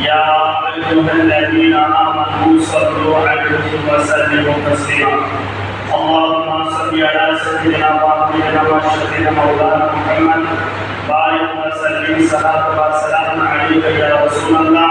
يا أيها الذين آمنوا صلوا عليه وسلموا تسليما اللهم صل على سيدنا وحبيبنا وشفينا مولانا محمد بارك وسلم صلاة وسلام عليك يا رسول الله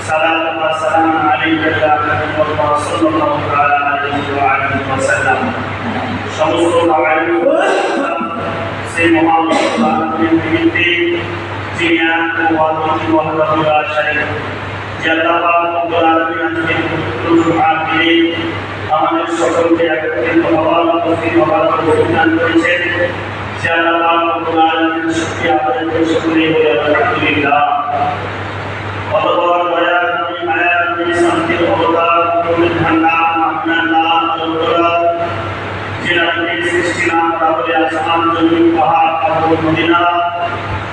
صلاة وسلام عليك يا حبيب الله صلى الله تعالى عليه وعلى وسلم সমস্ত সেই মহান যিনি আমাদের সকলকে একত্রিত হওয়ার তৌফিক হওয়ার প্রদান করেছেন সে আল্লাহ রাব্বুল আলামিন শুকরিয়া আদায় করে শুকরিয়া বলে আলহামদুলিল্লাহ। অতঃপর দয়া নবী মায়া নবী শান্তির অবতার নবী ভান্ডার মাহনাল্লাহ আল্লাহ জিনাতের সৃষ্টি নাম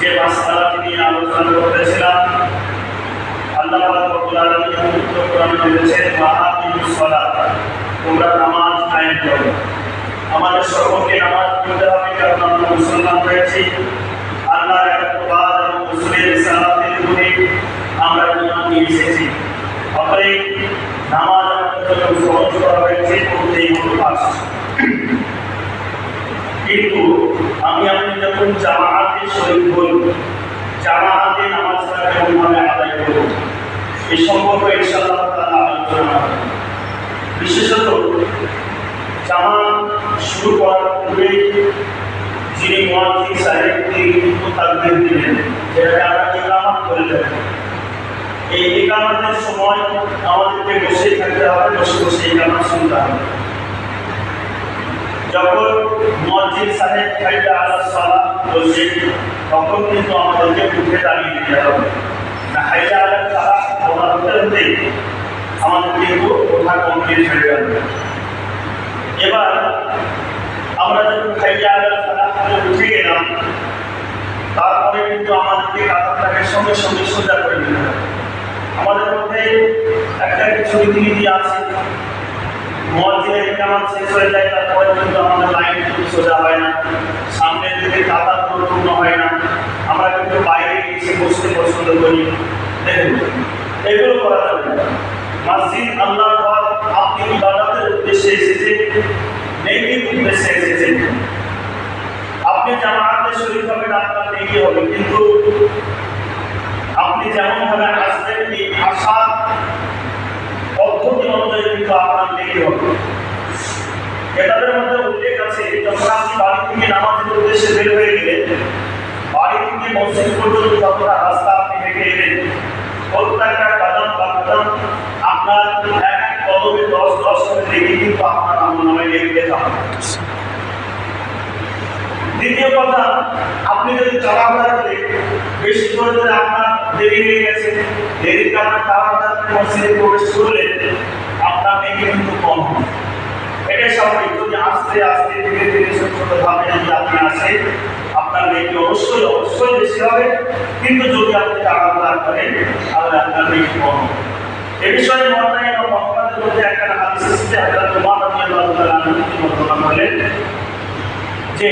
যে মাসালাটি নিয়ে আলোচনা করতেছিলাম। আল্লাহ রাব্বুল আলামিন পবিত্র কোরআনে বলেছেন ওয়াহাদিস সালাত, তোমরা নামাজ কায়েম করো। আমাদের সকলকে নামাজ পড়তে হবে, কারণ আমরা মুসলমান হয়েছি। আল্লাহর একবাদ এবং মুসলিম সালাতের উপরে আমরা ইমান নিয়ে এসেছি। অতএব নামাজ আমাদের জন্য সহজ করা হয়েছে পড়তেই হতো কিন্তু আমি আপনি যখন জামাআতে শরীর হই জামাআতে নামাজটা কেমনভাবে আদায় করব? এ সম্পর্কে ইনশাআল্লাহ তাআলা আলোচনা বিশেষত জামাত শুরু করার পূর্বে যিনি মুয়াজ্জিন সাহেব, তিনি কিন্তু তাকবীর দিলেন। যেটাকে আমরা ইকামত করে থাকি। এই ইকামতের সময় আমাদেরকে বসে থাকতে হবে, বসে বসে ইকামত শুনতে হবে। যখন মুয়াজ্জিন সাহেব খাইটা আলা সালাত বলছে, তখন কিন্তু আমাদেরকে উঠে দাঁড়িয়ে দিতে হবে। না খাইটা আলা সালাত বলা হতে আমাদের কিন্তু ওঠা কমপ্লিট হয়ে যাবে। এবার আমরা যখন খাইয়া আলা সালাত উঠে গেলাম, তারপরে কিন্তু আমাদেরকে কাতারটাকে সঙ্গে সঙ্গে সোজা করে দিতে হবে। আমাদের মধ্যে একটা কিছু রীতিনীতি আছে মসজিদের ইকামাত শেষ হয়ে যায়, তারপরে কিন্তু আমাদের লাইন কিন্তু সোজা হয় না। সামনের দিকে কাতার পূর্ণ হয় না, আমরা কিন্তু বাইরে এসে বসতে পছন্দ করি। এগুলো করা যাবে না। আল্লাহর ঘর, আপনি ইবাদতের উদ্দেশ্যে এসেছেন, নেকির উদ্দেশ্যে এসেছেন। আপনি জামাতে শরীর হবেন, আপনার নেকি হবে, কিন্তু আপনি যেমন ভাবে আসবেন এই আশার পদ্ধতি অনুযায়ী কিন্তু আপনার নেকি হবে এটাদের মধ্যে উল্লেখ আছে, যখন আপনি বাড়ি থেকে নামাজের উদ্দেশ্যে বের হয়ে গেলেন বাড়ি থেকে মসজিদ পর্যন্ত যতটা রাস্তা আপনি হেঁটে এলেন, প্রত্যেকটা কদম বা আপনার এক এক কদমে দশ দশ করে লেগে কিন্তু আপনার আমল নামে লেগে দ্বিতীয় কথা, আপনি যদি চলাফেরা করে বেশি করে আপনার দেরি হয়ে গেছে দেরির কারণে তাড়াতাড়ি করে মসজিদে প্রবেশ করলেন আপনার নেকি কিন্তু কম এটাই স্বাভাবিক। যদি আস্তে আস্তে ধীরে ধীরে ছোট ছোট ভাবে যদি আপনি আসেন, আপনার নেকি অবশ্যই অবশ্যই বেশি হবে। কিন্তু যদি আপনি তাড়াতাড়ি করেন, তাহলে আপনার নেকি কম এ বিষয়ে মহানায় এবং মহামাদের মধ্যে একটা হাদিস এসেছে রাদিয়াল্লাহু তাআলা আনহু করলেন যে,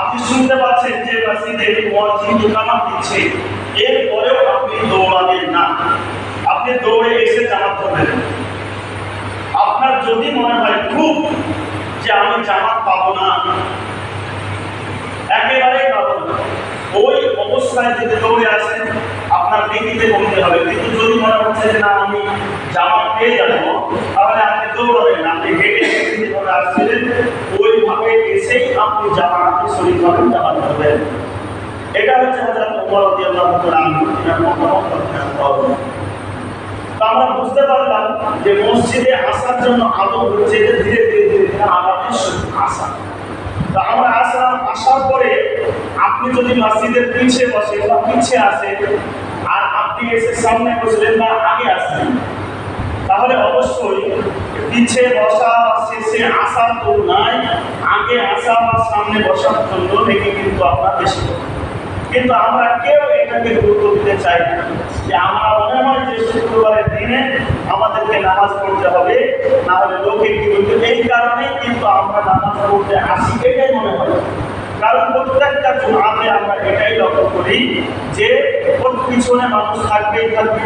আপনি শুনতে পাচ্ছেন যে মসজিদে মুয়াজ্জিন ইকামত দিচ্ছে। এরপরেও আপনি দৌড়াবেন না। আপনি দৌড়ে এসে জামাত করবেন আপনার যদি মনে হয় খুব যে আমি জামাত পাবো না, একেবারেই পাবো না, ওই অবস্থায় যদি দৌড়ে আসেন, আপনার নেকিতে কমতে হবে। কিন্তু যদি মনে হচ্ছে যে না, আমি জামাত পেয়ে যাব, তাহলে আপনি দৌড়াবেন আপনি হেঁটে যেভাবে আসছিলেন, ওইভাবে এসেই আপনি জামাতে শরীর হবেন জামাত করবেন এটা হচ্ছে হাজার আমরা বুঝতে পারলাম যে মসজিদে আসার জন্য আদব হচ্ছে যে ধীরে ধীরে ধীরে আসা তো আমরা আসলাম আসার পরে আপনি যদি মসজিদের পিছিয়ে বসে বা পিছিয়ে আসে আর আপনি এসে সামনে বসলেন না আগে আসলেন তাহলে অবশ্যই পিছে বসা বা শেষে আসার তো নাই, আগে আসা বা সামনে বসার জন্য দেখে কিন্তু আমরা বেশি। কিন্তু আমরা কেউ এটাকে গুরুত্ব দিতে চাই না। যে আমরা মনে হয় যে শুক্রবারের দিনে আমাদেরকে নামাজ পড়তে হবে, না হলে লোকে কি এই কারণে কিন্তু আমরা নামাজ পড়তে আসি, এটাই মনে হয়। কারণ প্রত্যেকটা জুমাতে আমরা এটাই লক্ষ্য করি যে ওর পিছনে মানুষ থাকবেই থাকবে।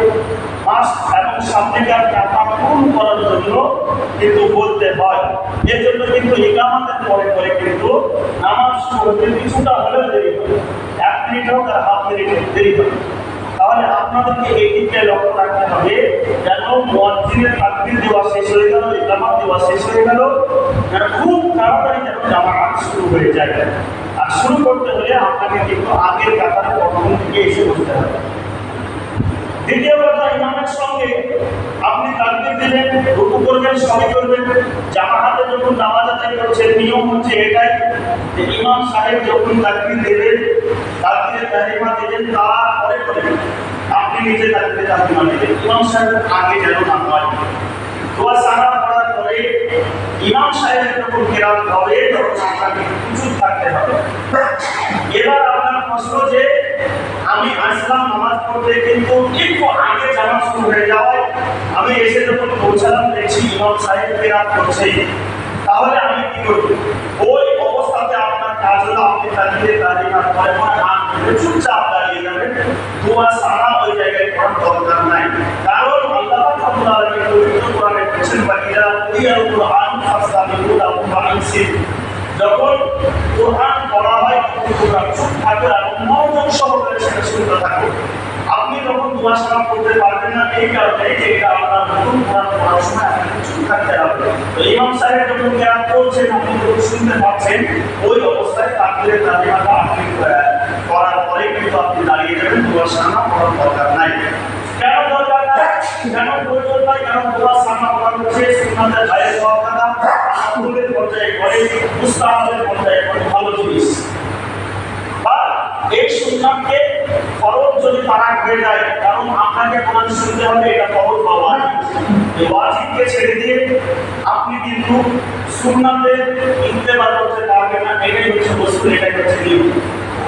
মাস এবং সামনেকার টাকা পূরণ করার জন্য কিন্তু বলতে হয়। এর জন্য কিন্তু ইকামাতের পরে পরে কিন্তু নামাজ শুরু কিছুটা হলেও দেরি হয়। তাহলে আপনাদেরকে এই দিকটা লক্ষ্য রাখতে হবে, যেন মসজিদের তাকবির দেওয়া শেষ হয়ে গেল, ইকামাত দেওয়া শেষ হয়ে গেল, যেন খুব তাড়াতাড়ি যেন জামাত শুরু হয়ে যায়। আর শুরু করতে হলে আপনাকে কিন্তু আগের কাতারে প্রথম থেকে এসে বসতে হবে। দ্বিতীয় কথা ইমামের সঙ্গে আপনি তাকবির দিলেন রুকু করবেন, সবই করবেন। জামাতে যখন নামাজ আদায় করছেন, নিয়ম হচ্ছে এটাই যে ইমাম সাহেব যখন তাকবির দেবেন, তাকবিরের তালিমা দেবেন, তারপরে করে আপনি নিজে তাকবিরে তালিমা দেবেন। ইমাম সাহেব আগে যেন না হয়। দোয়া সারা পড়ার পরে ইমাম সাহেবের যখন কেরাত হবে, তখন আপনাকে কিছু থাকতে হবে। এবার আপনার প্রশ্ন যে, আমি আসলাম নামাজ পড়তে, কিন্তু যাওয়ায় আমি এসে যখন পৌঁছালাম, দেখছি ইমাম সাহেব কেরাত করছে। তাহলে আমি কি করব? ওই অবস্থাতে আপনার কাজ হলো, আপনি তাকিয়ে দাঁড়িয়ে না পরে পরে হাত ধরে চুপচাপ দাঁড়িয়ে যাবেন। দোয়া সারা ওই জায়গায় করার দরকার নাই। কারণ আল্লাহ রাব্বুল আলামিন পবিত্র কোরআনে বলেছেন বাকিরা ইয়াল কুরআন ফাসতামিউ লাহু ওয়া যখন কোরআন পড়া হয়, তখন তোমরা চুপ থাকো এবং মনোযোগ সহকারে সেটা শুনতে থাকো। যখন দোয়া সালাম করতে পারবেন না, এই কারণে যে এটা আপনার নতুন চুপ থাকতে হবে। তো ইমাম সাহেব যখন করছেন, আপনি যখন শুনতে পাচ্ছেন, ওই অবস্থায় তালিমাটা আপনি করার পরে কিন্তু আপনি দাঁড়িয়ে যাবেন করার দরকার নাই। কেন দরকার নাই? কেন প্রয়োজন নাই? করা হচ্ছে সুন্নাতের বাইরে হওয়া কথা পর্যায়ে করে পর্যায়ে করে ভালো জিনিস। বা এই সুন্নাতকে ফরজ যদি তারা হয়ে যায় কারণ আপনাকে কোরআন শুনতে হবে, এটা ফরজ বা ওয়াজিবকে ছেড়ে দিয়ে আপনি কিন্তু সুন্নাতের ইত্তেবা করতে পারবেন না, এটাই হচ্ছে বস্তু এটাই হচ্ছে নিয়ম।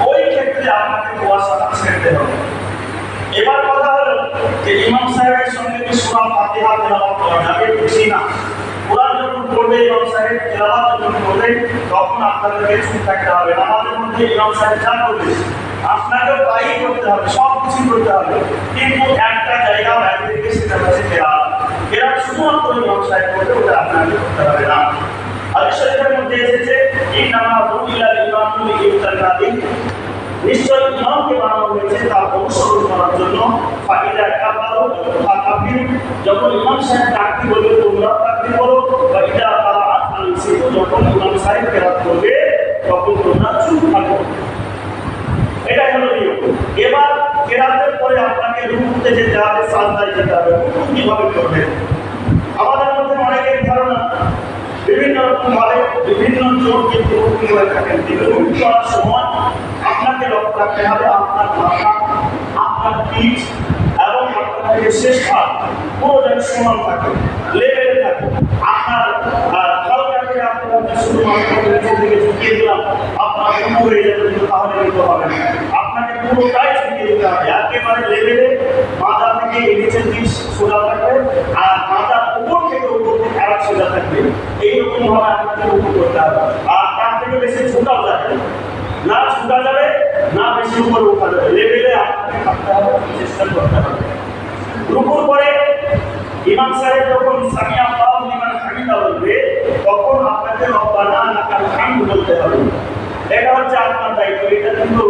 ওই ক্ষেত্রে আপনাকে সালাম ছেড়তে হবে। এবার কথা হলো যে ইমাম সাহেবের সঙ্গে কি সূরা ফাতিহা তেলাওয়াত করা যাবে বুঝি না। কোরআন যখন পড়বে ইমাম সাহেব তেলাওয়াত যখন করবে তখন আপনাদেরকে চুপ থাকতে হবে। আমাদের মধ্যে ইমাম সাহেব যা করবে আপনাকেও তাই করতে হবে সব কিছু করতে হবে। কিন্তু একটা জায়গা বাইরে সেটা হচ্ছে কেরাত কেরাত শুধুমাত্র সাহেব করবে ওটা আপনাকে করতে হবে না। হাদিস মধ্যে এসেছে ইমামুল নিশ্চয় ইমামকে বানানো হয়েছে তার অনুসরণ করার জন্য। ফাইদা কাবির যখন ইমাম সাহেব বলবে তোমরা তাকবীর বলো বা তারা যখন ইমাম সাহেব করবে, তখন তোমরা চুপ থাকো। এবার কেরাতের পরে আপনাকে রুকুতে যেতে হবে সাজদায় যেতে হবে। রুকু কীভাবে করবেন আমাদের মধ্যে অনেকের ধারণা বিভিন্ন রকম ভাবে বিভিন্ন জোর কিন্তু রুকু করে থাকেন। কিন্তু রুকু করার সময় আপনাকে লক্ষ্য রাখতে হবে আপনার মাথা আপনার পিঠ এবং আপনার শেষ ভাগ পুরো যেন সমান থাকে লেভেলে থাকে। আপনার আহ, আপনার শুধুমাত্র দিকে ঝুঁকিয়ে দিলাম আপনার হয়ে যাবে তাহলে কিন্তু হবে না। পুরোটাই ঝুঁকিয়ে দিতে হবে একেবারে লেভেলে মাথা থেকে নিচের দিক সোজা থাকবে, আর মাথার উপর থেকে উপর দিকে আরেক সোজা থাকবে। এইরকম ভাবে আপনাকে রুকু করতে হবে। আর তার থেকে বেশি ঝুঁকাও যাবে না। ঝুঁকা যাবে, না বেশি উপরে উঠা যাবে। লেভেলে আপনাকে থাকতে হবে, চেষ্টা করতে হবে। রুকুর পরে ইমাম সাহেব যখন সামি আল্লাহু লিমান হামিদা বলবে, তখন আপনাকে রব্বানা লাকাল হামদ বলতে হবে। এটা হচ্ছে আপনার দায়িত্ব। এটা কিন্তু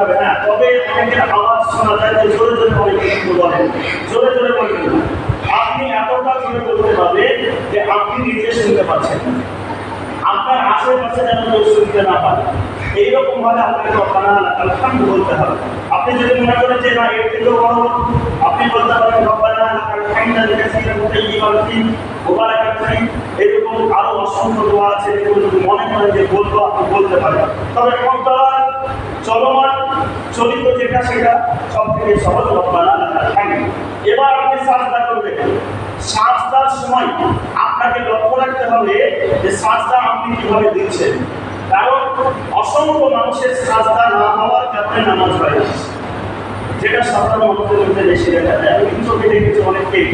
হবে না। তবে আওয়াজ শোনা যায় যে জোরে জোরে বলেন জোরে জোরে বলবেন আপনি এতটা জোরে বলতে পারবেন যে আপনি নিজে শুনতে পাচ্ছেন আপনার আশেপাশে যেন কেউ শুনতে না পারে। এইরকম ভাবে আপনাকে রব্বানা লাকাল হামদ বলতে হবে। আপনি যদি মনে করেন যে না, এর থেকেও বড় আপনি বলতে পারেন, রব্বানা লাকাল হামদ কাসীরান তাইয়িবান ফি মুবারাকান ফি এরকম আরও অসংখ্য দোয়া আছে যেগুলো মনে করেন যে বলব, আপনি বলতে পারেন। তবে কমতলার চলমান চলিত যেটা, সেটা সব থেকে সহজ রব্বানা থাকে এবার আপনি সাজদা করবেন সাজদার সময় আপনাকে লক্ষ্য রাখতে হবে যে সাজদা আপনি কীভাবে দিচ্ছেন। কারণ অসংখ্য মানুষের সাজদা না হওয়ার কারণে নামাজ হয় যেটা সাধারণ মানুষের মধ্যে বেশি দেখা যায়। আমি চোখে দেখেছি অনেককেই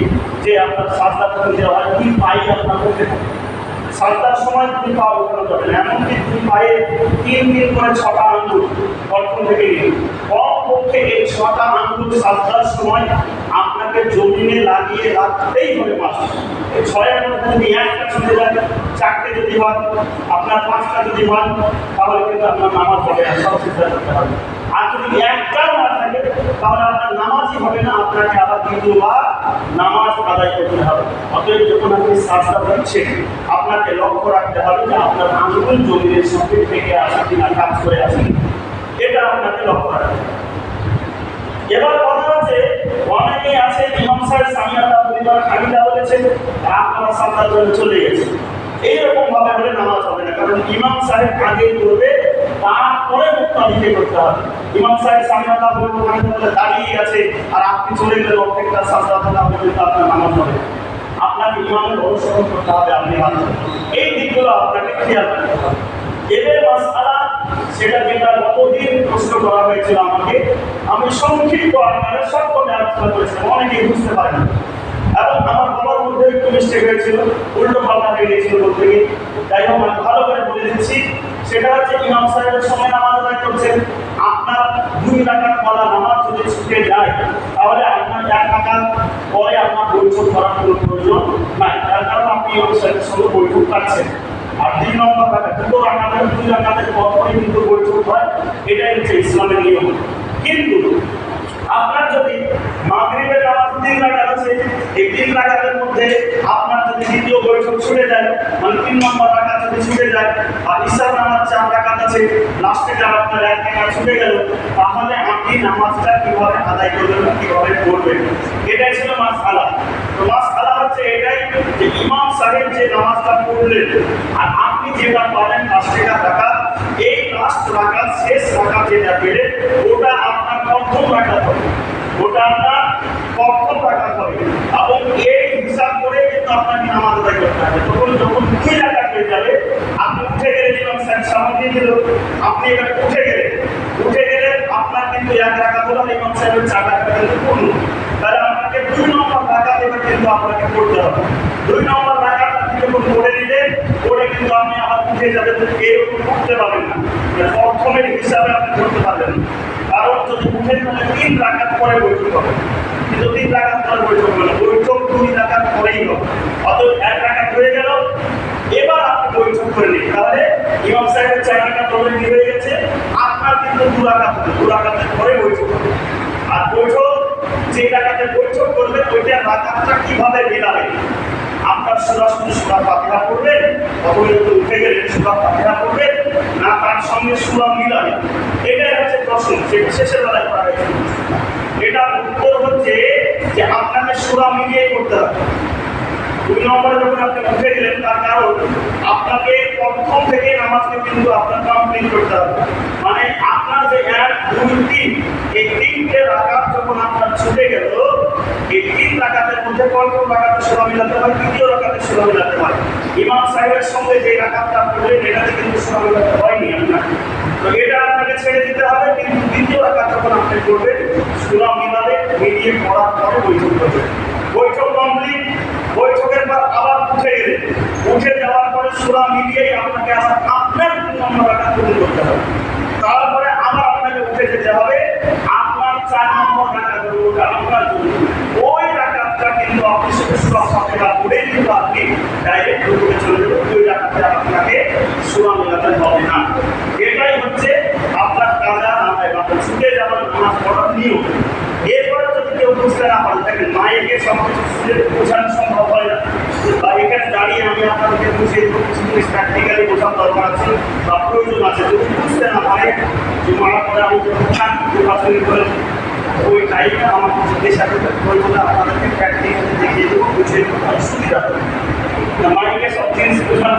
যে আপনার সাজদা করতে দেওয়া হয়, কি পাই আপনার করতে সাজদার সময় তুমি পা উঠানো যাবে না। এমনকি তুমি পায়ে তিন তিন করে ছটা আঙ্গুল এই ছটা আঙ্গুল সাজদার সময় আপনাকে জমিনে লাগিয়ে রাখতেই হবে মাস ছয়ের মধ্যে যদি একটা চলে যায়, চারটে যদি হয়, আপনার পাঁচটা যদি হয়, তাহলে কিন্তু আপনার নামাজ হবে সব সিদ্ধা করতে হবে আর যদি একটাও না থাকে, তাহলে আপনার নামাজই হবে না, আপনাকে আবার দ্বিতীয়বার নামাজ আদায় করতে হবে। অতএব যখন আপনি সাজদা করছেন আপনাকে লক্ষ্য রাখতে হবে যে আপনার আঙ্গুল জমিনের সঙ্গে থেকে আসা কিনা কাজ করে আছে এটা আপনাকে আপনারা। ইমামের অনুসরণ করতে হবে আপনি এই দিকগুলো আপনাকে খেয়াল রাখতে হবে। এদের মাসালা সেটা যেটা গতদিন প্রশ্ন করা হয়েছিল আমাকে। আমি সংক্ষিপ্ত আকারে সব করে আলোচনা করেছিলাম, অনেকেই বুঝতে পারে না এবং আমার বলার মধ্যে একটু মিস্টেক হয়েছিল, উল্টো পাল্টা হয়ে গিয়েছিল বলতে গিয়ে। যাই হোক, আমি ভালো করে বলে দিচ্ছি, সেটা হচ্ছে ইমাম সাহেবের সময় নামাজ আদায় করছেন। আপনার দুই রাখার বলা নামাজ যদি ছুটে যায়, তাহলে আপনার এক রাখার পরে আপনার বৈঠক করার কোনো প্রয়োজন নাই। তার কারণ আপনি ইমাম সাহেবের সঙ্গে বৈঠক পাচ্ছেন। রাখাতে ছুটে যায় মানে তিন নম্বর রাকাত যদি ছুটে যায়, আর নামাজ চার আছে, লাস্টে আপনার এক রাকাত ছুটে গেল, তাহলে আপনি নামাজটা কীভাবে আদায় করবেন কীভাবে করবেন? এটাই ছিল মাস আলা তো মাস যে ইমাম সাহেব যে নামাজটা পড়লেন, আর আপনি যেটা পারেন পাঁচ টাকা টাকা, এই লাস্ট রাকাত শেষ রাকাত যেটা পেলেন, ওটা আপনার প্রথম রাকাত হবে। ওটা আপনার প্রথম রাকাত হবে। এবং এই হিসাব করে কিন্তু আপনাকে নামাজ আদায় করতে হবে। তখন যখন দুই রাকাত হয়ে যাবে, আপনি উঠে গেলে ইমাম সাহেব, সামনে দিল। আপনি এবার উঠে গেলেন। উঠে গেলে আপনার কিন্তু এক রাকাত হলো ইমাম সাহেবের চার রাকাত কিন্তু পূর্ণ তাহলে আপনাকে দুই নম্বর রাকাত কিন্তু আপনাকে পড়তে হবে। দুই নম্বর যখন পড়ে নিলেন, পড়ে কিন্তু উঠে যাবেন এরকম করতে পারবেন না। হিসাবে আপনি করতে পারবেন কারণ যদি তাহলে তিন পরে বৈঠক হবে। কিন্তু তিন পরে বৈঠক হবে না। বৈঠক দুই পরেই হবে। এক রাকাত হয়ে গেল। এবার আপনি বৈঠক করে নিন। তাহলে ইমাম সাহেবের চার অলরেডি হয়ে গেছে। আপনার কিন্তু দু হবে। দু পরে বৈঠক হবে। আর বৈঠক যে টাকাতে বৈঠক করবে ওইটা রাকাতটা কীভাবে মেলাবে? আপনার সরাসরি সুরা পাতিহা করবেন তখন উঠে গেলে সুরা পাতিহা করবেন না তার সঙ্গে সুরা মিলাবে এটাই হচ্ছে প্রশ্ন সেটা শেষের বেলায় করা হয়েছে। এটা উত্তর হচ্ছে যে আপনাকে সুরা মিলিয়ে করতে হবে। দুই নম্বরে যখন আপনি উঠে গেলেন, তার কারণ আপনাকে প্রথম থেকে নামাজকে কিন্তু আপনার কমপ্লিট করতে হবে। মানে যে এক দুই তিন এই তিনটে যখন আপনার ছুটে গেল সোলা সোলা সোলা সোলা মিলিয়ে বৈঠকের পর আবার উঠে উঠে যাওয়ার পরে সুরা মিলিয়েই আপনাকে আবার আপনার নম্বর রাখা করতে হবে। তারপরে যেতে হবে। আপনার চার নম্বর রাখা ওটা আপনার ওই রাখাটা কিন্তু আপনি শুধু সুরা ফাতিহা পড়ে কিন্তু আপনি ডাইরেক্ট রুকুতে চলে যাবেন। ওই রাখাতে আপনাকে সুরা মেলাতে হবে না। এটাই হচ্ছে আপনার কাজা নামায় বা ছুটে যাওয়ার নামাজ পড়ার নিয়ম। এরপরে যদি কেউ বুঝতে না পারে, দেখেন মায়েকে সব কিছু বোঝানো সম্ভব হয় না বা এখানে দাঁড়িয়ে আমি দরকার আছে বা প্রয়োজন আছে। বুঝতে না যে মারা আমি ওই আমার হবে। সব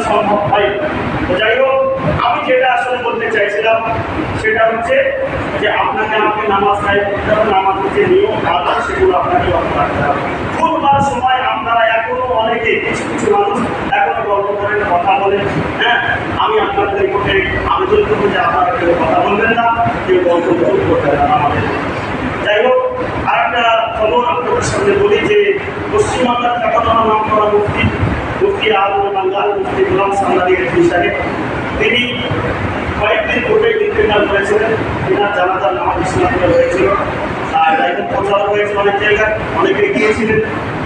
সম্ভব হয় যাই হোক, আমি যেটা আসলে বলতে চাইছিলাম, সেটা হচ্ছে যে আপনাকে আমাকে নামাজ নাই পড়তে হবে, নামাজের যে নিয়ম আদর সেগুলো আপনাকে হবে। সময় আপনারা এখনও অনেকে, কিছু কিছু মানুষ এখনও গল্প করেন কথা বলেন হ্যাঁ আমি আপনাদের নিকটে আবেদন করব যে আপনারা কেউ কথা বলবেন না, কেউ গল্প করবেন না আমাদের। যাই হোক আর একটা খবর আপনাদের সামনে বলি যে পশ্চিমবাংলার খ্যাতনামা নাম করা মুক্তি মুফতি আলম বাঙ্গাল, মুফতি গোলাম সামলারি রেফি সাহেব। তিনি কয়েকদিন পূর্বে ইন্তেকাল করেছিলেন। তিনার জানাজার নামাজ ইসলামে হয়েছিল আর এখন প্রচার হয়েছে অনেক জায়গায়, অনেকে গিয়েছিলেন।